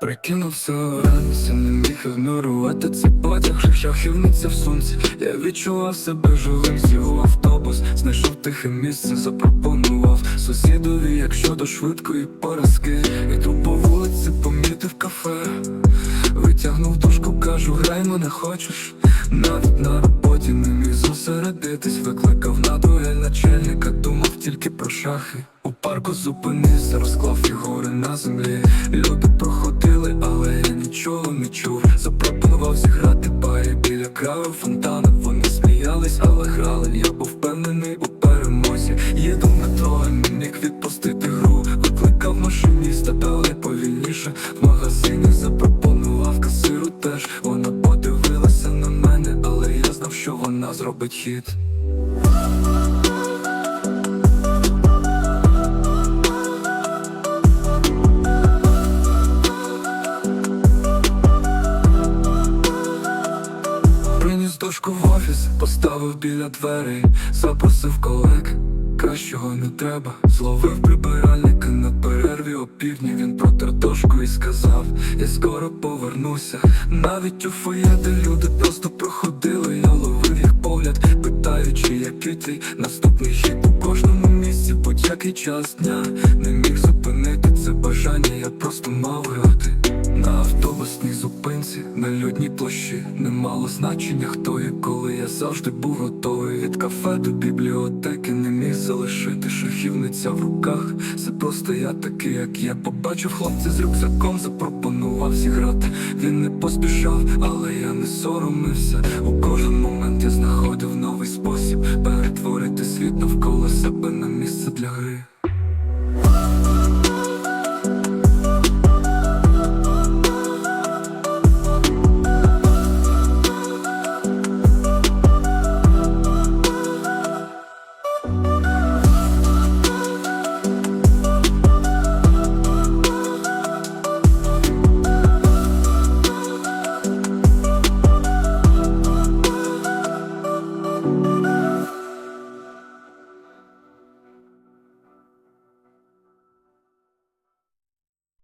Прикинувся ранця, не міг ігнорувати цей потяг шахівниця в сумці Я відчував себе живим, сів у автобус Знайшов тихе місце, запропонував Сусідові, якщо до швидкої поразки. Іду по вулиці, помітив кафе. Витягнув дужку, кажу, грай мене хочеш? Навіть на роботі не міг зосередитись Викликав на дуель начальника, думав тільки про шахи. У парку зупинився, розклав фігури на землі. Люди парі біля фонтани, Вони сміялись, але грали, я був впевнений у перемозі. Їду на метро, міг відпустити гру. Викликав машиніста, дали повільніше. В магазині запропонував касиру теж. Вона подивилася на мене, але я знав, що вона зробить хід Приніс в офіс, поставив біля дверей, запросив колег, кращого не треба. Зловив прибиральника на перерві опівдні. Він протер дошку і сказав: Я скоро повернуся. Навіть у фоє, де люди просто проходили, я ловив їх погляд, питаючи, який твій наступний хід у кожному місці, будь-який час дня не міг зупинити це бажання, я просто мав зупинці, на людній площі. Не мало значення, хто і коли я завжди був готовий. Від кафе до бібліотеки не міг залишити шахівниця в руках. Це просто я такий, як я побачив хлопця з рюкзаком, запропонував зіграти. Він не поспішав, але я не соромився. У кожен момент я знаходив новий спосіб